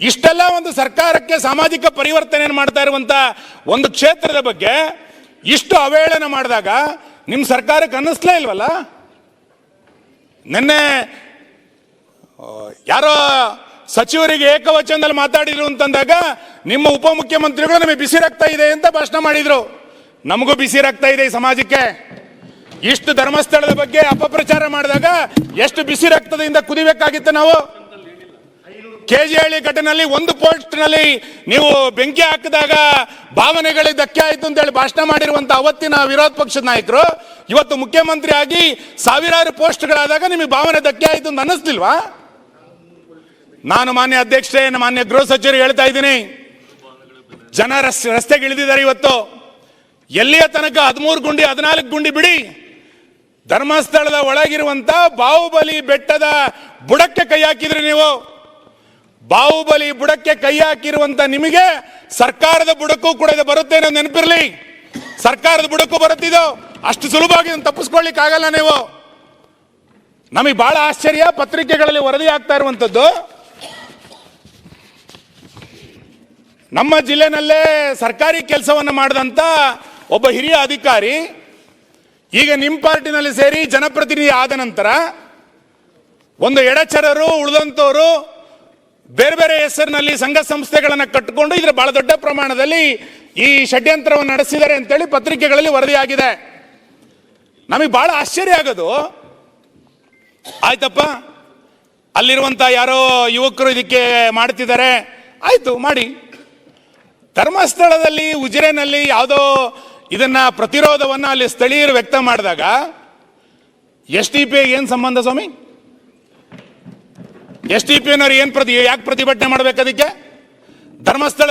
ಇಷ್ಟೆಲ್ಲ ಒಂದು ಸರ್ಕಾರಕ್ಕೆ ಸಾಮಾಜಿಕ ಪರಿವರ್ತನೆ ಮಾಡ್ತಾ ಇರುವಂತ ಒಂದು ಕ್ಷೇತ್ರದ ಬಗ್ಗೆ ಇಷ್ಟು ಅವಹೇಳನ ಮಾಡಿದಾಗ ನಿಮ್ಮ ಸರ್ಕಾರಕ್ಕೆ ಅನ್ನಿಸ್ಲೇ ಇಲ್ವಲ್ಲ? ನಿನ್ನೆ ಯಾರೋ ಸಚಿವರಿಗೆ ಏಕವಚನದಲ್ಲಿ ಮಾತಾಡಿದ್ರು ಅಂತಂದಾಗ ನಿಮ್ಮ ಉಪಮುಖ್ಯಮಂತ್ರಿಗಳು ನಮಗೆ ಬಿಸಿ ರಕ್ತ ಇದೆ ಅಂತ ಭಾಷಣ ಮಾಡಿದ್ರು. ನಮಗೂ ಬಿಸಿ ರಕ್ತ ಇದೆ ಈ ಸಮಾಜಕ್ಕೆ. ಇಷ್ಟು ಧರ್ಮಸ್ಥಳದ ಬಗ್ಗೆ ಅಪಪ್ರಚಾರ ಮಾಡಿದಾಗ ಎಷ್ಟು ಬಿಸಿ ರಕ್ತದಿಂದ ಕುದಿಬೇಕಾಗಿತ್ತು ನಾವು? ಕೆಜಿಹಳ್ಳಿ ಘಟನೆಯಲ್ಲಿ ಒಂದು ಪೋಸ್ಟ್ನಲ್ಲಿ ನೀವು ಬೆಂಕಿ ಹಾಕಿದಾಗ ಭಾವನೆಗಳಿಗೆ ಧಕ್ಕೆ ಆಯ್ತು ಅಂತ ಹೇಳಿ ಭಾಷಣ ಮಾಡಿರುವಂಥ ಅವತ್ತಿನ ವಿರೋಧ ಪಕ್ಷದ ನಾಯಕರು, ಇವತ್ತು ಮುಖ್ಯಮಂತ್ರಿ ಆಗಿ ಸಾವಿರಾರು ಪೋಸ್ಟ್ಗಳಾದಾಗ ನಿಮಗೆ ಭಾವನೆ ಧಕ್ಕೆ ಆಯಿತು ಅಂತ ಅನ್ನಿಸ್ಲಿಲ್ವಾ? ನಾನು ಮಾನ್ಯ ಅಧ್ಯಕ್ಷರೇ ಮಾನ್ಯ ಗೃಹ ಸಚಿವರು ಹೇಳ್ತಾ ಇದ್ದೀನಿ. ಜನ ರಸ್, ರಸ್ತೆಗೆ ಇಳಿದಿದ್ದಾರೆ ಇವತ್ತು. ಎಲ್ಲಿಯ ತನಕ ಹದಿಮೂರು ಗುಂಡಿ, ಹದಿನಾಲ್ಕು ಗುಂಡಿ ಬಿಡಿ. ಧರ್ಮಸ್ಥಳದ ಒಳಗಿರುವಂತ ಬಾಹುಬಲಿ ಬೆಟ್ಟದ ಬುಡಕ್ಕೆ ಕೈ ಹಾಕಿದ್ರಿ ನೀವು. ಬಾಹುಬಲಿ ಬುಡಕ್ಕೆ ಕೈ ಹಾಕಿರುವಂತ ನಿಮಗೆ ಸರ್ಕಾರದ ಬುಡಕ್ಕೂ ಕೂಡ ಇದು ಬರುತ್ತೆ ನೆನಪಿರ್ಲಿ. ಸರ್ಕಾರದ ಬುಡಕ್ಕೂ ಬರುತ್ತಿದ್ದು ಅಷ್ಟು ಸುಲಭವಾಗಿ ತಪ್ಪಿಸ್ಕೊಳ್ಳಿಕ್ ಆಗಲ್ಲ ನೀವು. ನಮಗೆ ಬಹಳ ಆಶ್ಚರ್ಯ ಪತ್ರಿಕೆಗಳಲ್ಲಿ ವರದಿ ಆಗ್ತಾ ಇರುವಂತದ್ದು. ನಮ್ಮ ಜಿಲ್ಲೆನಲ್ಲೇ ಸರ್ಕಾರಿ ಕೆಲಸವನ್ನು ಮಾಡಿದಂತ ಒಬ್ಬ ಹಿರಿಯ ಅಧಿಕಾರಿ, ಈಗ ನಿಮ್ಮ ಪಾರ್ಟಿನಲ್ಲಿ ಸೇರಿ ಜನಪ್ರತಿನಿಧಿ ಆದ ನಂತರ ಒಂದು ಎಡಚರರು, ಉಳಿದಂತವರು ಬೇರೆ ಬೇರೆ ಹೆಸರಿನಲ್ಲಿ ಸಂಘ ಸಂಸ್ಥೆಗಳನ್ನು ಕಟ್ಟಿಕೊಂಡು ಇದರ ಬಹಳ ದೊಡ್ಡ ಪ್ರಮಾಣದಲ್ಲಿ ಈ ಷಡ್ಯಂತ್ರವನ್ನು ನಡೆಸಿದ್ದಾರೆ ಅಂತೇಳಿ ಪತ್ರಿಕೆಗಳಲ್ಲಿ ವರದಿಯಾಗಿದೆ. ನಮಗೆ ಬಹಳ ಆಶ್ಚರ್ಯ ಆಗೋದು. ಆಯ್ತಪ್ಪ, ಅಲ್ಲಿರುವಂತ ಯಾರೋ ಯುವಕರು ಇದಕ್ಕೆ ಮಾಡ್ತಿದ್ದಾರೆ. ಆಯ್ತು, ಮಾಡಿ. ಧರ್ಮಸ್ಥಳದಲ್ಲಿ, ಉಜಿರೆನಲ್ಲಿ ಯಾವುದೋ ಇದನ್ನ ಪ್ರತಿರೋಧವನ್ನ ಅಲ್ಲಿ ಸ್ಥಳೀಯರು ವ್ಯಕ್ತ ಮಾಡಿದಾಗ ಎಸ್ ಟಿ ಪಿ ಏನು ಸಂಬಂಧ ಸ್ವಾಮಿ? ಎಸ್ ಟಿ ಪಿ ಏನ್ ಪ್ರತಿ ಯಾಕೆ ಪ್ರತಿಭಟನೆ ಮಾಡ್ಬೇಕು ಅದಕ್ಕೆ? ಧರ್ಮಸ್ಥಳ